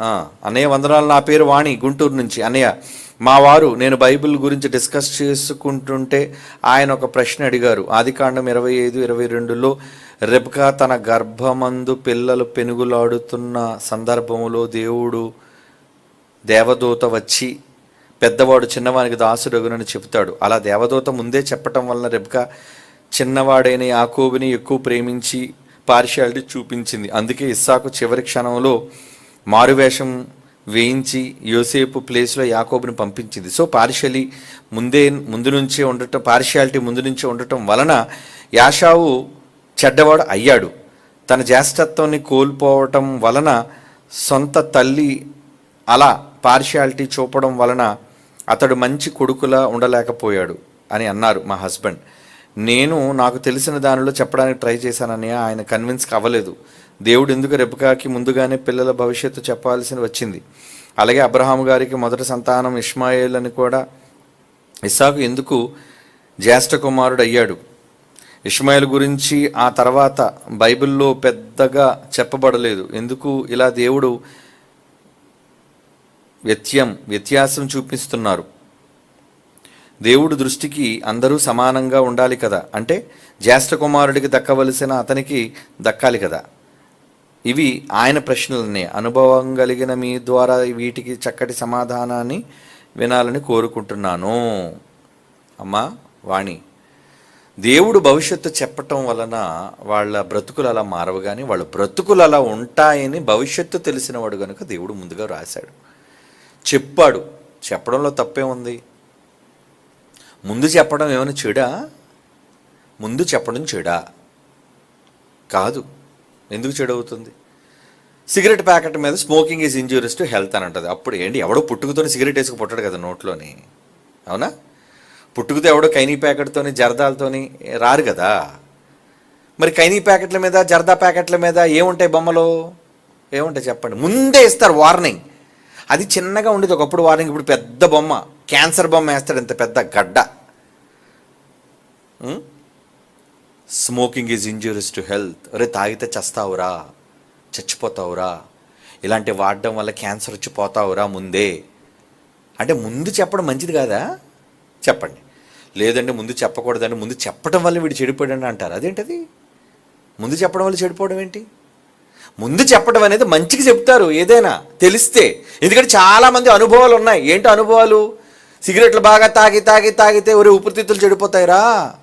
అన్నయ్య వందనాలు. నా పేరు వాణి గుంటూరు నుంచి. అన్నయ్య మా వారు నేను బైబిల్ గురించి డిస్కస్ చేసుకుంటుంటే ఆయన ఒక ప్రశ్న అడిగారు. ఆదికాండం ఇరవై ఐదు ఇరవై రెండులో రెబ్కా తన గర్భమందు పిల్లలు పెనుగులాడుతున్న సందర్భంలో దేవుడు దేవదూత వచ్చి పెద్దవాడు చిన్నవానికి దాసుడగునని చెబుతాడు. అలా దేవదూత ముందే చెప్పటం వలన రెబ్కా చిన్నవాడైన యాకోబుని ఎక్కువ ప్రేమించి పార్షియాలిటీ చూపించింది. అందుకే ఇస్సాకు చివరి క్షణంలో మారువేషం వేయించి యోసేపు ప్లేస్లో యాకోబుని పంపించింది. సో పార్షియలీ ముందే ముందు నుంచే ఉండటం పార్షియాలిటీ ముందు నుంచే ఉండటం వలన యాషావు చెడ్డవాడు అయ్యాడు. తన జ్యేష్ఠత్వాన్ని కోల్పోవటం వలన సొంత తల్లి అలా పార్షియాలిటీ చూపడం వలన అతడు మంచి కొడుకులా ఉండలేకపోయాడు అని అన్నారు మా హస్బెండ్. నేను నాకు తెలిసిన దానిలో చెప్పడానికి ట్రై చేశానని ఆయన కన్విన్స్ అవ్వలేదు. దేవుడు ఎందుకు రెబకాకి ముందుగానే పిల్లల భవిష్యత్తు చెప్పాల్సి వచ్చింది. అలాగే అబ్రహాం గారికి మొదటి సంతానం ఇస్మాయిల్ అని కూడా ఇస్సాకు ఎందుకు జ్యేష్ఠ కుమారుడు అయ్యాడు? ఇస్మాయిల్ గురించి ఆ తర్వాత బైబిల్లో పెద్దగా చెప్పబడలేదు. ఎందుకు ఇలా దేవుడు వ్యత్యం వ్యత్యాసం చూపిస్తున్నారు? దేవుడు దృష్టికి అందరూ సమానంగా ఉండాలి కదా? అంటే జ్యేష్ఠ కుమారుడికి దక్కవలసిన అతనికి దక్కాలి కదా? ఇవి ఆయన ప్రశ్నలనే. అనుభవం కలిగిన మీ ద్వారా వీటికి చక్కటి సమాధానాన్ని వినాలని కోరుకుంటున్నాను. అమ్మా వాణి. దేవుడు భవిష్యత్తు చెప్పటం వలన వాళ్ళ బ్రతుకులు అలా మారవు కానీ వాళ్ళ బ్రతుకులు అలా ఉంటాయని భవిష్యత్తు తెలిసినవాడు కనుక దేవుడు ముందుగా రాశాడు. చెప్పాడు. చెప్పడంలో తప్పే ఉంది. ముందు చెప్పడం ఏమైనా చెడా? ముందు చెప్పడం చెడా? కాదు. ఎందుకు చెడు అవుతుంది సిగరెట్ ప్యాకెట్ మీద smoking is injurious to health అని అంటది. అప్పుడు ఏంటి? ఎవడో పుట్టుకతోనే సిగరెట్ వేసుకు పుట్టడు కదా నోట్లోని. అవునా? పుట్టుకతో ఎవడో కైనీ ప్యాకెట్తోని జర్దాలతోని రారు కదా. మరి కైనీ ప్యాకెట్ల మీద జర్దా ప్యాకెట్ల మీద ఏముంటాయి బొమ్మలు? ఏముంటాయి చెప్పండి. ముందే ఇస్తారు వార్నింగ్. అది చిన్నగా ఉండేది. ఒకప్పుడు వార్నింగ్ ఇప్పుడు పెద్ద బొమ్మ. క్యాన్సర్ బొమ్మ వేస్తాడు ఇంత పెద్ద గడ్డ. Smoking is injurious to health అరే తాగితే చస్తావురా చచ్చిపోతావురా ఇలాంటి వాడడం వల్ల క్యాన్సర్ వచ్చి పోతావురా ముందే. అంటే ముందు చెప్పడం మంచిది కాదా? చెప్పండి. లేదంటే ముందు చెప్పకూడదండి ముందు చెప్పడం వల్ల వీడు చెడిపోయాడని అంటారు. అదేంటది? ముందు చెప్పడం వల్ల చెడిపోవడం ఏంటి? ముందు చెప్పడం అనేది మంచికి చెప్తారు ఏదైనా తెలిస్తే. ఎందుకంటే చాలామంది అనుభవాలు ఉన్నాయి. ఏంటి అనుభవాలు? సిగరెట్లు బాగా తాగి తాగి తాగితే ఒరే ఊపిరితిత్తులు చెడిపోతాయిరా.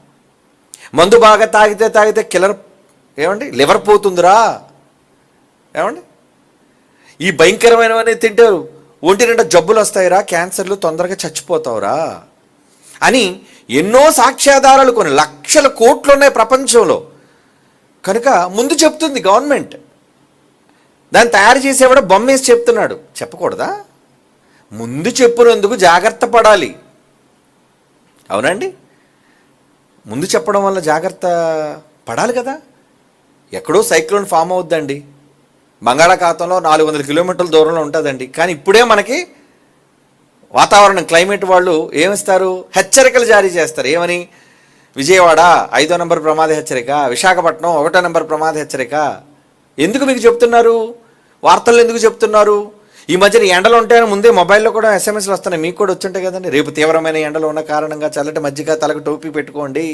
మందు బాగా తాగితే తాగితే కిలర్ ఏమండి? లివర్ పోతుందిరా. ఏమండి? ఈ భయంకరమైనవన్నీ తింటారు. ఒంటి నిండా జబ్బులు వస్తాయిరా క్యాన్సర్లు తొందరగా చచ్చిపోతావురా. అని ఎన్నో సాక్ష్యాధారాలు కొన్ని లక్షల కోట్లు ఉన్నాయి ప్రపంచంలో. కనుక ముందు చెప్తుంది గవర్నమెంట్. దాన్ని తయారు చేసేవాడు బొమ్మ వేసి చెప్తున్నాడు. చెప్పకూడదా? ముందు చెప్పినందుకు జాగ్రత్త పడాలి. అవునండి? ముందు చెప్పడం వల్ల జాగ్రత్త పడాలి కదా? ఎక్కడో సైక్లోన్ ఫామ్ అవుద్దండి. బంగాళాఖాతంలో నాలుగు వందల కిలోమీటర్ల దూరంలో ఉంటుందండి. కానీ ఇప్పుడే మనకి వాతావరణం క్లైమేట్ వాళ్ళు ఏమిస్తారు? హెచ్చరికలు జారీ చేస్తారు. ఏమని? విజయవాడ ఐదో నెంబర్ ప్రమాద హెచ్చరిక విశాఖపట్నం ఒకటో నెంబర్ ప్రమాద హెచ్చరిక. ఎందుకు మీకు చెప్తున్నారు? వార్తలు ఎందుకు చెప్తున్నారు? ఈ మధ్యన ఎండలు ఉంటాయని ముందే మొబైల్లో కూడా ఎస్ఎంఎస్లు వస్తున్నాయి. మీకు కూడా వచ్చుంటాయి కదండి. రేపు తీవ్రమైన ఎండలు ఉన్న కారణంగా చల్లటి మజ్జిగ తలకు టోపీ పెట్టుకోండి.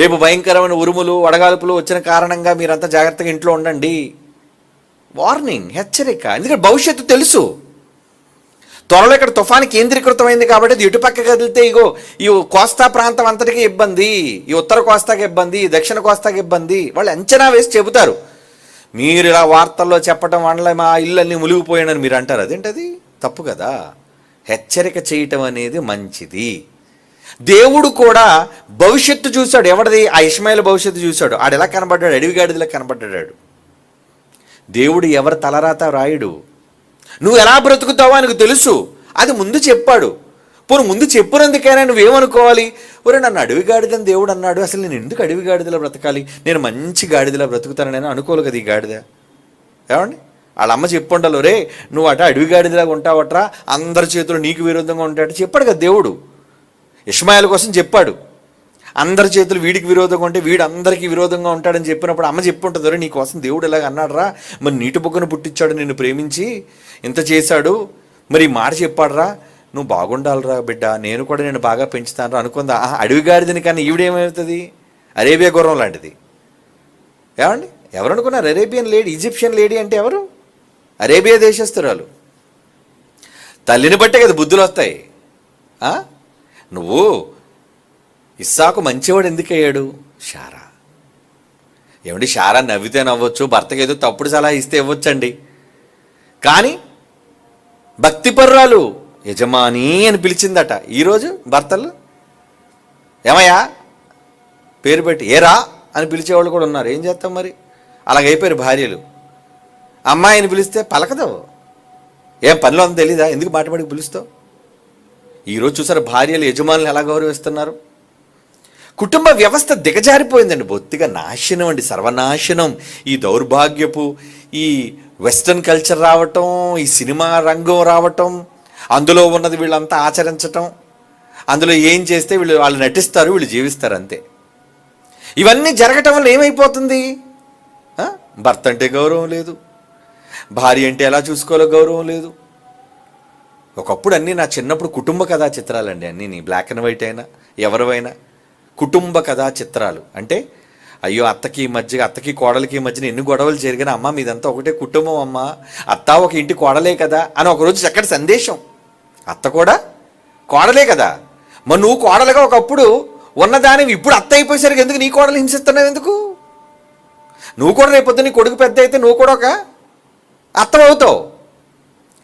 రేపు భయంకరమైన ఉరుములు వడగాల్పులు వచ్చిన కారణంగా మీరంతా జాగ్రత్తగా ఇంట్లో ఉండండి. వార్నింగ్ హెచ్చరిక. ఎందుకంటే భవిష్యత్తు తెలుసు. త్వరలో ఇక్కడ తుఫాను కేంద్రీకృతమైంది కాబట్టి అది ఇటుపక్క కదిలితే ఇగో ఈ కోస్తా ప్రాంతం అంతటికి ఇబ్బంది. ఈ ఉత్తర కోస్తాకి ఇబ్బంది ఈ దక్షిణ కోస్తాకి ఇబ్బంది. వాళ్ళు అంచనా వేసి చెబుతారు. మీరు ఇలా వార్తల్లో చెప్పడం వల్ల మా ఇల్లన్నీ మునిగిపోయాడని మీరు అంటారు. అదేంటది? తప్పు కదా. హెచ్చరిక చేయటం అనేది మంచిది. దేవుడు కూడా భవిష్యత్తు చూశాడు. ఎవరిది ఆ ఇస్మాయిల్ భవిష్యత్తు చూశాడు. ఆడు ఎలా కనబడ్డాడు? అడవిగాడిదిలా కనబడ్డాడు. దేవుడు ఎవరి తలరాత రాయుడు? నువ్వు ఎలా బ్రతుకుతావో ఆయనకు తెలుసు. అది ముందు చెప్పాడు. పోను ముందు చెప్పినందుకైనా నువ్వేమనుకోవాలి? ఒరే నన్ను అడవి గాడిదని దేవుడు అన్నాడు. అసలు నేను ఎందుకు అడవి గాడిదలా బ్రతకాలి? నేను మంచి గాడిదలా బ్రతుకుతానని అనుకోలు కదా ఈ గాడిద. ఏమండి? వాళ్ళ అమ్మ చెప్పుండాలి రే నువ్వు అట అడవి గాడిదలాగా ఉంటావట్రా? అందరి చేతులు నీకు విరోధంగా ఉంటాడు చెప్పాడు కదా దేవుడు. ఇష్మాయిల్ కోసం చెప్పాడు. అందరి చేతులు వీడికి విరోధంగా ఉంటే వీడు అందరికీ విరోధంగా ఉంటాడని చెప్పినప్పుడు అమ్మ చెప్పుంటుంది నీ కోసం దేవుడు ఇలాగ అన్నాడురా? మరి నీటి బొగ్గను పుట్టించాడు నిన్ను ప్రేమించి? ఇంత చేశాడు? మరి మాట చెప్పాడురా? నువ్వు బాగుండాలిరా బిడ్డ నేను కూడా నేను బాగా పెంచుతాను అనుకుందా? ఆహా, అడవి గాడిదని కానీ ఈవిడేమవుతుంది అరేబియా గుర్రం లాంటిది. ఏమండి? ఎవరు అనుకున్నారు? అరేబియన్ లేడీ ఈజిప్షియన్ లేడీ అంటే ఎవరు? అరేబియా దేశస్తురాలు తల్లిని బట్టే కదా బుద్ధులు వస్తాయి నువ్వు ఇస్సాకు మంచివాడు ఎందుకు అయ్యాడు షారా. ఏమండి షారా నవ్వితే నవ్వచ్చు భర్తకి ఏదో తప్పుడు సలహా ఇస్తే ఇవ్వచ్చండి. కానీ భక్తిపర్రాలు యజమాని అని పిలిచిందట. ఈరోజు భర్తలు? ఏమయ్యా? పేరు పెట్టి ఏరా అని పిలిచేవాళ్ళు కూడా ఉన్నారు. ఏం చేస్తాం మరి? అలాగైపోయారు భార్యలు. అమ్మాయిని పిలిస్తే పలకదు ఏం పనిలో అంత తెలీదా? ఎందుకు మాటమాడికి పిలుస్తావు? ఈరోజు చూసారు భార్యలు యజమానులు ఎలా గౌరవిస్తున్నారు? కుటుంబ వ్యవస్థ దిగజారిపోయిందండి. బొత్తిగా నాశనం అండి సర్వనాశనం. ఈ దౌర్భాగ్యపు ఈ వెస్ట్రన్ కల్చర్ రావటం ఈ సినిమా రంగం రావటం అందులో ఉన్నది వీళ్ళంతా ఆచరించటం అందులో ఏం చేస్తే వీళ్ళు వాళ్ళు నటిస్తారు వీళ్ళు జీవిస్తారు అంతే. ఇవన్నీ జరగటం వల్ల ఏమైపోతుంది? భర్త అంటే గౌరవం లేదు. భార్య అంటే ఎలా చూసుకోవాలో గౌరవం లేదు. ఒకప్పుడు అన్నీ నా చిన్నప్పుడు కుటుంబ కథా చిత్రాలండి అన్నీ నీ బ్లాక్ అండ్ వైట్ అయినా ఎవరివైనా. కుటుంబ కథా చిత్రాలు. అంటే అయ్యో అత్తకి మధ్య అత్తకి కోడలికి మధ్యన ఎన్ని గొడవలు జరిగినా అమ్మ మీదంతా ఒకటే కుటుంబం అమ్మ అత్త ఒక ఇంటి కోడలే కదా అని ఒకరోజు చక్కటి సందేశం. అత్త కూడా కోడలే కదా. మరి నువ్వు కోడలుగా ఒకప్పుడు ఉన్నదానివి ఇప్పుడు అత్త అయిపోయేసరికి ఎందుకు నీ కోడలు హింసిస్తున్నావు ఎందుకు? నువ్వు కూడా రేపొద్దు నీ కొడుకు పెద్ద అయితే నువ్వు కూడా ఒక అత్తమవుతావు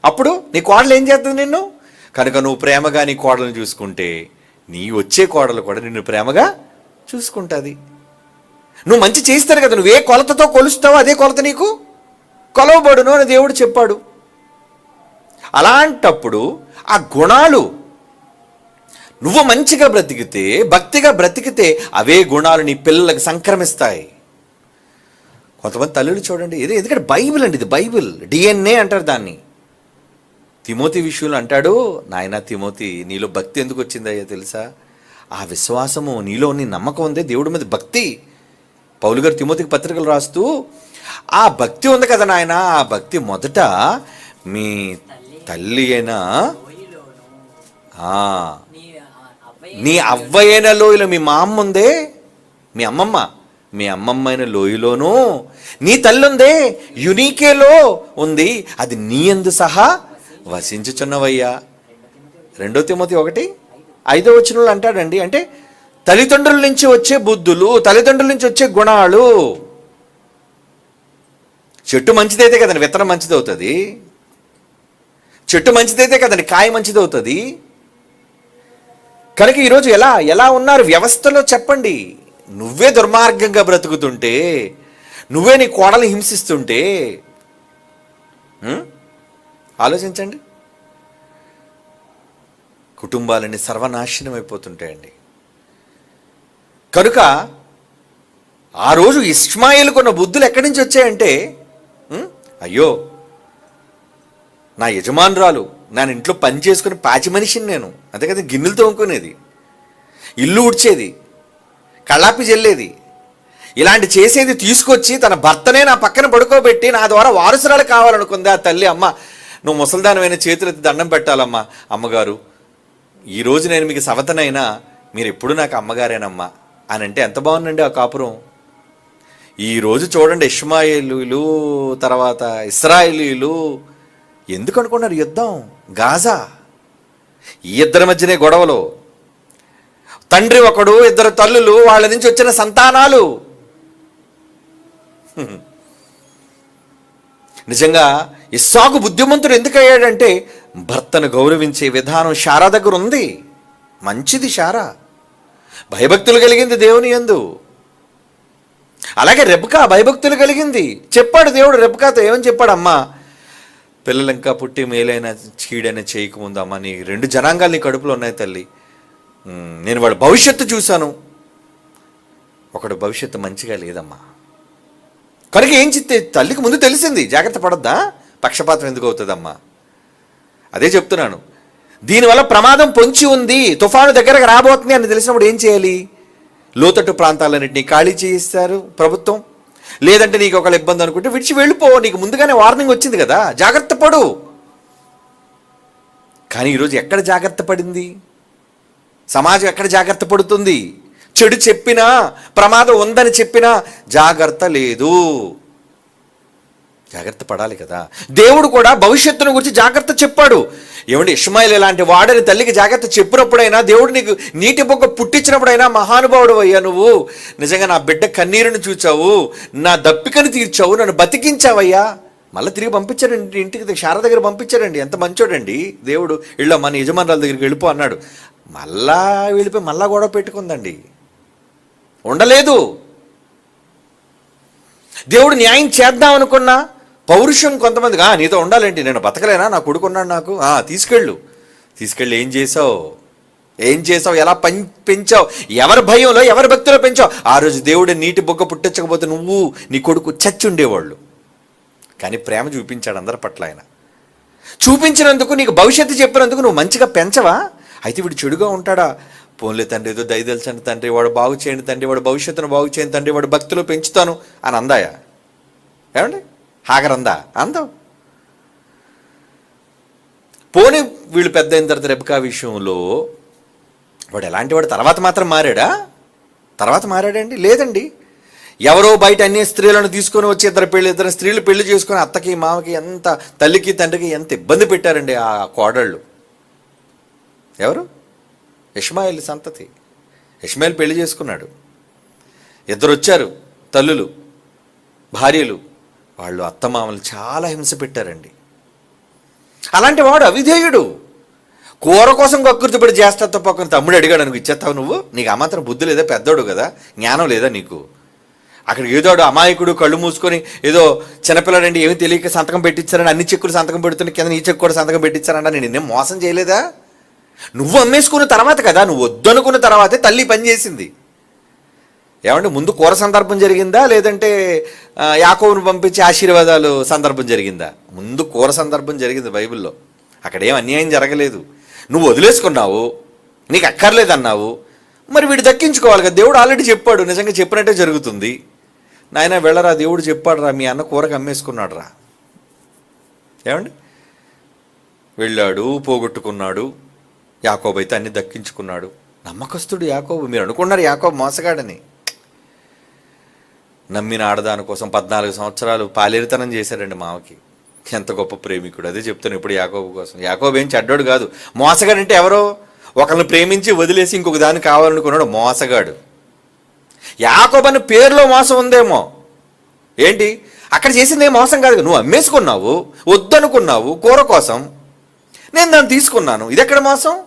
అప్పుడు నీ కోడలు ఏం చేస్తుంది నిన్ను? కనుక నువ్వు ప్రేమగా నీ కోడలను చూసుకుంటే నీ వచ్చే కోడలు కూడా నిన్ను ప్రేమగా చూసుకుంటుంది. నువ్వు మంచి చేస్తారు కదా నువ్వు ఏ కొలతతో కొలుస్తావో అదే కొలత నీకు? కొలవబడును అని దేవుడు చెప్పాడు. అలాంటప్పుడు ఆ గుణాలు. నువ్వు మంచిగా బ్రతికితే భక్తిగా బ్రతికితే అవే గుణాలు నీ పిల్లలకు సంక్రమిస్తాయి. కొంతమంది తల్లులు చూడండి ఇది ఎందుకంటే బైబిల్ అండి ఇది బైబిల్. డిఎన్ఏ అంటారు దాన్ని. తిమోతి విషయంలో అంటాడు నాయన తిమోతి నీలో భక్తి ఎందుకు వచ్చిందయ్యా తెలుసా? ఆ విశ్వాసము నీలో నీ నమ్మకం ఉందే దేవుడి మీద భక్తి. పౌలు గారు తిమోతికి పత్రికలు రాస్తూ ఆ భక్తి ఉంది కదా నాయన ఆ భక్తి మొదట మీ తల్లి అయినా నీ అవ్వయైన లోయలో మీ మా అమ్మ ఉందే? మీ అమ్మమ్మ. మీ అమ్మమ్మ అయిన లోయలోనూ నీ తల్లి ఉందే యునీకేలో ఉంది. అది నీ ఎందు సహా వసించుచున్నవయ్యా. రెండో తిమోతి ఒకటి. ఐదో వచనంలో అంటాడండి అంటే తల్లిదండ్రుల నుంచి వచ్చే బుద్ధులు తల్లిదండ్రుల నుంచి వచ్చే గుణాలు. చెట్టు మంచిదైతే కదండి విత్తనం మంచిది అవుతుంది చెట్టు మంచిదైతే కదండి కాయ మంచిది అవుతుంది కనుక ఈరోజు ఎలా ఎలా ఉన్నారు? వ్యవస్థలో చెప్పండి. నువ్వే దుర్మార్గంగా బ్రతుకుతుంటే నువ్వే నీ కోడలు హింసిస్తుంటే ఆలోచించండి. కుటుంబాలన్నీ సర్వనాశనం అయిపోతుంటాయండి. కనుక ఆ రోజు ఇస్మాయిల్ కొన్న బుద్ధులు ఎక్కడి నుంచి వచ్చాయంటే అయ్యో నా యజమానురాలు నా ఇంట్లో పని చేసుకుని పాచి మనిషిని నేను. అంతే కదా గిన్నెలు తోముకునేది. ఇల్లు ఉడ్చేది కళ్ళాపి చెల్లేది ఇలాంటి చేసేది తీసుకొచ్చి తన భర్తనే నా పక్కన పడుకోబెట్టి నా ద్వారా వారసురాలు కావాలనుకుంది ఆ తల్లి. అమ్మ నువ్వు ముసల్దానమైన చేతులెత్తి దండం పెట్టాలమ్మా అమ్మగారు. ఈరోజు నేను మీకు సవతనైనా మీరు ఎప్పుడు నాకు అమ్మగారేనమ్మా అని అంటే ఎంత బాగుందండి ఆ కాపురం. ఈరోజు చూడండి ఇష్మాయిలీలు తర్వాత ఇస్రాయిలీలు ఎందుకు అనుకున్నారు యుద్ధం? గాజా? ఈ ఇద్దరి మధ్యనే గొడవలు. తండ్రి ఒకడు ఇద్దరు తల్లులు వాళ్ళ నుంచి వచ్చిన సంతానాలు. నిజంగా ఇస్సాకు బుద్ధిమంతుడు ఎందుకు అయ్యాడంటే భర్తను గౌరవించే విధానం శారా దగ్గర ఉంది. మంచిది శారా భయభక్తులు కలిగింది దేవుని యందు. అలాగే రెబ్కా భయభక్తులు కలిగింది. చెప్పాడు దేవుడు రెబ్కాతో ఏమని చెప్పాడు అమ్మా పిల్లలు ఇంకా పుట్టి మేలైన చీడైనా చేయకముందు అమ్మ నీ రెండు జనాంగాలు నీ కడుపులో ఉన్నాయి తల్లి. నేను వాడు భవిష్యత్తు చూశాను. ఒకడు భవిష్యత్తు మంచిగా లేదమ్మా. కనుక ఏం చెప్తే తల్లికి ముందు తెలిసింది జాగ్రత్త పడద్దా? పక్షపాతం ఎందుకు అవుతుందమ్మా? అదే చెప్తున్నాను. దీనివల్ల ప్రమాదం పొంచి ఉంది తుఫాను దగ్గరకు రాబోతుంది అని తెలిసినప్పుడు ఏం చేయాలి? లోతట్టు ప్రాంతాలన్నింటినీ ఖాళీ చేయిస్తారు ప్రభుత్వం. లేదంటే నీకు ఒకళ్ళ ఇబ్బంది అనుకుంటే విడిచి వెళ్ళిపో నీకు ముందుగానే వార్నింగ్ వచ్చింది కదా. జాగ్రత్త. పడు కానీ ఈరోజు ఎక్కడ జాగ్రత్త పడింది? సమాజం ఎక్కడ జాగ్రత్త పడుతుంది? చెడు చెప్పినా ప్రమాదం ఉందని చెప్పినా జాగ్రత్త లేదు. జాగ్రత్త పడాలి కదా. దేవుడు కూడా భవిష్యత్తును గురించి జాగ్రత్త చెప్పాడు. ఏమంటే ఇష్మాయిల్ ఇలాంటి వాడని తల్లికి జాగ్రత్త చెప్పినప్పుడైనా దేవుడు నీకు నీటి బొగ్గ పుట్టించినప్పుడైనా మహానుభావుడు అయ్యా నువ్వు. నిజంగా నా బిడ్డ కన్నీరుని చూచావు నా దప్పికను తీర్చావు నన్ను బతికించావయ్యా. మళ్ళీ తిరిగి పంపించాడండి ఇంటికి శారద దగ్గర పంపించాడండి ఎంత మంచోడండి. దేవుడు ఇళ్ళ మన యజమానురాల దగ్గరికి వెళ్ళిపో అన్నాడు. మళ్ళా వెళ్ళిపోయి మళ్ళా గొడవ పెట్టుకుందండి. ఉండలేదు. దేవుడు న్యాయం చేద్దాం అనుకున్నా పౌరుషం కొంతమంది "ఆ, నీతో ఉండాలేంటి నేను బతకలేనా? నా కొడుకున్నాడు నాకు. "ఆ, తీసుకెళ్ళు. తీసుకెళ్ళి ఏం చేసావు ఏం చేసావు ఎలా పం పెంచావు? ఎవరి భయంలో ఎవరి భక్తిలో పెంచావు? ఆ రోజు దేవుడు నీటి బొగ్గ పుట్టించకపోతే నువ్వు నీ కొడుకు చచ్చి ఉండేవాళ్ళు. కానీ ప్రేమ చూపించాడు అందరి పట్ల ఆయన. చూపించినందుకు నీకు భవిష్యత్తు చెప్పినందుకు నువ్వు మంచిగా పెంచవా? అయితే వీడు చెడుగా ఉంటాడా? పోన్లే తండ్రి ఏదో దయదలచండి తండ్రి వాడు బాగు చేయండి తండ్రి వాడు భవిష్యత్తును బాగు చేయండి తండ్రి వాడు భక్తులు పెంచుతాను అని అందాయా? ఏమండి? హాగరందా? అందం. పోనీ వీళ్ళు పెద్ద అయిన తర్వాత రెబకా విషయంలో వాడు ఎలాంటి వాడు? తర్వాత మాత్రం మారాడా? తర్వాత మారాడండి? లేదండి. ఎవరో బయట అన్ని స్త్రీలను తీసుకొని వచ్చి ఇద్దరు పెళ్ళి ఇద్దరు స్త్రీలు పెళ్ళి చేసుకొని అత్తకి మామకి ఎంత తల్లికి తండ్రికి ఎంత ఇబ్బంది పెట్టారండి ఆ కోడళ్ళు? ఎవరు? ఇష్మాయిల్ సంతతి. ఇష్మాయిల్ పెళ్ళి చేసుకున్నాడు. ఇద్దరు వచ్చారు తల్లులు భార్యలు. వాళ్ళు అత్తమామలు చాలా హింస పెట్టారండి. అలాంటి వాడు అవిధేయుడు. కూర కోసం కక్కుర్తిపడి చేస్తా తప్ప తమ్ముడు అడిగాడు నువ్వు ఇచ్చేస్తావు నువ్వు? నీకు ఆ మాత్రం బుద్ధి లేదా? పెద్దోడు కదా జ్ఞానం లేదా నీకు? అక్కడ ఏదో అమాయకుడు కళ్ళు మూసుకొని ఏదో చిన్నపిల్లడండి ఏమి తెలియక సంతకం పెట్టించారని అన్ని చెక్కులు సంతకం పెడుతున్న కింద నీ చెక్కు కూడా సంతకం పెట్టించారంట నేను నిన్నే మోసం చేయలేదా? నువ్వు అమ్మేసుకున్న తర్వాత కదా నువ్వు వద్దనుకున్న తర్వాతే తల్లి పని చేసింది. ఏమంటే ముందు కూర సందర్భం జరిగిందా? లేదంటే ఆ, పంపించి ఆశీర్వాదాలు సందర్భం జరిగిందా? ముందు కూర సందర్భం జరిగింది బైబిల్లో. అక్కడ ఏం అన్యాయం జరగలేదు. నువ్వు వదిలేసుకున్నావు నీకు అక్కర్లేదన్నావు. మరి వీడు దక్కించుకోవాలి కదా. దేవుడు ఆల్రెడీ చెప్పాడు నిజంగా చెప్పినట్టే జరుగుతుంది. నాయన వెళ్ళరా దేవుడు చెప్పాడు రా మీ అన్న కూరకు అమ్మేసుకున్నాడు రా ఏమండి? వెళ్ళాడు పోగొట్టుకున్నాడు యాకోబు అయితే అన్ని దక్కించుకున్నాడు. నమ్మకస్తుడు యాకోబు మీరు అనుకున్నారు యాకోబు మోసగాడని. నమ్మిన ఆడదాని కోసం పద్నాలుగు సంవత్సరాలు పాలేరితనం చేశాడండి మామకి. ఎంత గొప్ప ప్రేమికుడు అదే చెప్తాను ఇప్పుడు యాకోబు కోసం. యాకోబు ఏం చెడ్డోడు కాదు. మోసగాడంటే ఎవరో? ఒకరిని ప్రేమించి వదిలేసి ఇంకొక దాన్ని కావాలనుకున్నాడు మోసగాడు. యాకోబు అని పేరులో మోసం ఉందేమో? ఏంటి? అక్కడ చేసింది ఏం మోసం కాదు. నువ్వు అమ్మేసుకున్నావు వద్దనుకున్నావు కూర కోసం. నేను దాన్ని తీసుకున్నాను. ఇది ఎక్కడ మోసం?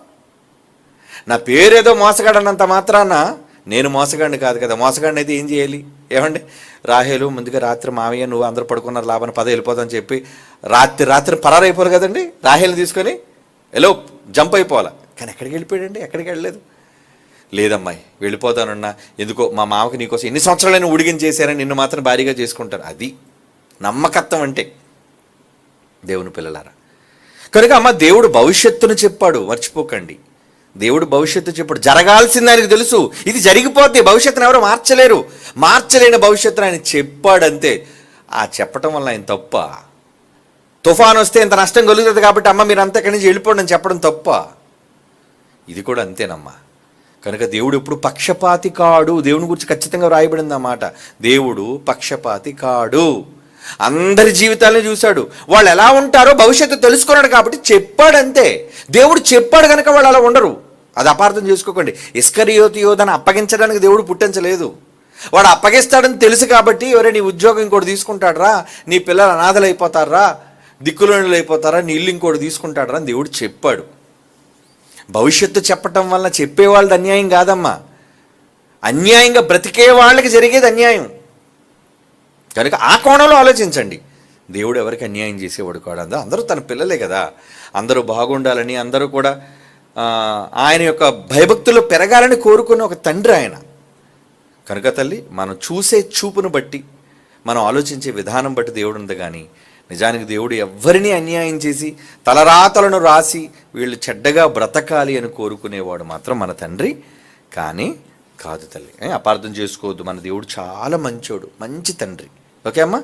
నా పేరేదో మోసగాడన్నంత మాత్రాన నేను మోసగాడిని కాదు కదా. మోసగాడిని అయితే ఏం చేయాలి? ఏమండి? రాహేలు ముందుగా రాత్రి మావయ్య నువ్వు అందరూ పడుకున్నారు లాభాన్ని పద వెళ్ళిపోదని చెప్పి రాత్రి రాత్రి పరారైపోరు కదండి? రాహేలు తీసుకొని ఎలో జంప్ అయిపోవాలి. కానీ ఎక్కడికి వెళ్ళిపోయాడండి? ఎక్కడికి వెళ్ళలేదు? లేదమ్మాయి వెళ్ళిపోతానన్నా. ఎందుకో మా మామకి నీకోసం ఎన్ని సంవత్సరాలైనా ఉడిగిన చేశారని నిన్ను మాత్రం భారీగా చేసుకుంటారు. అది నమ్మకత్వం అంటే. దేవుని పిల్లలారా. కనుక అమ్మ దేవుడు భవిష్యత్తును చెప్పాడు. మర్చిపోకండి. దేవుడు భవిష్యత్తు చెప్పాడు. జరగాల్సింది ఆయనకు తెలుసు. ఇది జరిగిపోతే భవిష్యత్తును ఎవరు మార్చలేరు. మార్చలేని భవిష్యత్తును ఆయన చెప్పాడంతే. ఆ చెప్పటం వల్ల ఆయన తప్ప. తుఫాన్ వస్తే ఇంత నష్టం కలుగుతుంది కాబట్టి అమ్మ మీరు అంతా ఇక్కడి నుంచి వెళ్ళిపోండి అని చెప్పడం తప్ప. ఇది కూడా అంతేనమ్మా. కనుక దేవుడు ఎప్పుడు పక్షపాతి కాడు. దేవుని గురించి ఖచ్చితంగా వ్రాయబడింది అన్నమాట దేవుడు పక్షపాతి కాడు. అందరి జీవితాలను చూశాడు. వాళ్ళు ఎలా ఉంటారో భవిష్యత్తు తెలుసుకున్నాడు కాబట్టి చెప్పాడంతే. దేవుడు చెప్పాడు కనుక వాళ్ళు అలా ఉండరు. అది అపార్థం చేసుకోకండి. ఇస్కరియోతి యోధను అప్పగించడానికి దేవుడు పుట్టించలేదు. వాడు అప్పగిస్తాడని తెలుసు కాబట్టి ఎవరే నీ ఉద్యోగం ఇంకోటి తీసుకుంటాడరా. నీ పిల్లలు అనాథలు అయిపోతారా దిక్కులోనులు అయిపోతారా నీ ఇల్లు ఇంకోటి తీసుకుంటాడరా అని దేవుడు చెప్పాడు. భవిష్యత్తు చెప్పటం వల్ల చెప్పేవాళ్ళది అన్యాయం కాదమ్మా. అన్యాయంగా బ్రతికే వాళ్ళకి జరిగేది అన్యాయం. కనుక ఆ కోణంలో ఆలోచించండి. దేవుడు ఎవరికి అన్యాయం చేసేవాడు కాడందా అందరూ తన పిల్లలే కదా. అందరూ బాగుండాలని అందరూ కూడా ఆయన యొక్క భయభక్తులు పెరగాలని కోరుకున్న ఒక తండ్రి ఆయన. కనుక తల్లి మనం చూసే చూపును బట్టి మనం ఆలోచించే విధానం బట్టి దేవుడు ఉంది కానీ నిజానికి దేవుడు ఎవ్వరిని అన్యాయం చేసి తలరాతలను రాసి వీళ్ళు చెడ్డగా బ్రతకాలి అని కోరుకునేవాడు మాత్రం మన తండ్రి. కానీ కాదు తల్లి అపార్థం చేసుకోవద్దు. మన దేవుడు చాలా మంచోడు మంచి తండ్రి. ఓకే అమ్మా?